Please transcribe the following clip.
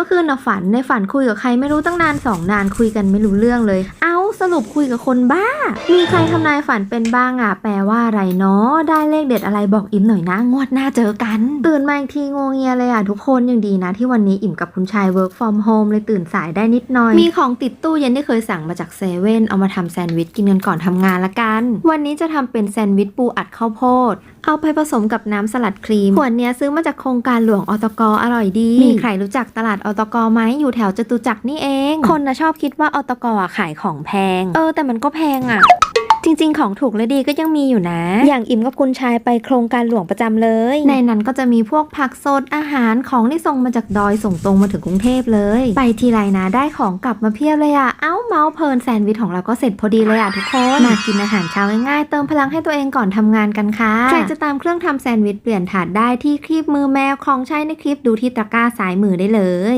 มื่อคืนน่ะฝันในฝันคุยกับใครไม่รู้ตั้งนานสองนานคุยกันไม่รู้เรื่องเลย เอ้า สรุปคุยกับคนบ้า มีใครทำนายฝันเป็นบ้างอะ แปลว่าอะไรเนาะ ได้เลขเด็ดอะไรบอกอิ่มหน่อยนะ งวดหน้าเจอกัน ตื่นมาอีกทีงวงเงียเลยอะทุกคนยังดีนะ ที่วันนี้อิ่มกับคุณชาย work from home เลยตื่นสายได้นิดหน่อย มีของติดตู้เย็นที่เคยสั่งมาจากเซเว่นเอามาทำแซนด์วิชกินกันก่อนทำงานละกัน วันนี้จะทำเป็นแซนด์วิชปูอัดข้าวโพดเอาไปผสมกับน้ำสลัดครีม ขวดเนี้ยซื้อมาจากโครงการหลวงอตกอร่อยดี มีใครรู้จักตลาดอตกไหมอยู่แถวจตุจักรนี่เอง คนนะชอบคิดว่าอตกอะขายของแพง เออแต่มันก็แพงอะจริง ๆ ของถูกและดีก็ยังมีอยู่นะ อย่างอิ่มกับคุณชายไปโครงการหลวงประจำเลย ในนั้นก็จะมีพวกผักสดอาหารของที่ส่งมาจากดอยส่งตรงมาถึงกรุงเทพเลย ไปทีไรนะได้ของกลับมาเพียบเลยอะเอ้าเมาส์เพลินแซนด์วิชของเราก็เสร็จพอดีเลยอะทุกคนมากินอาหารเช้าง่ายๆเติมพลังให้ตัวเองก่อนทำงานกันค่ะใครจะตามเครื่องทำแซนด์วิชเปลี่ยนถาดได้ที่คลิปมือแมวของใช้ในคลิปดูที่ตะกร้าซ้ายมือได้เลย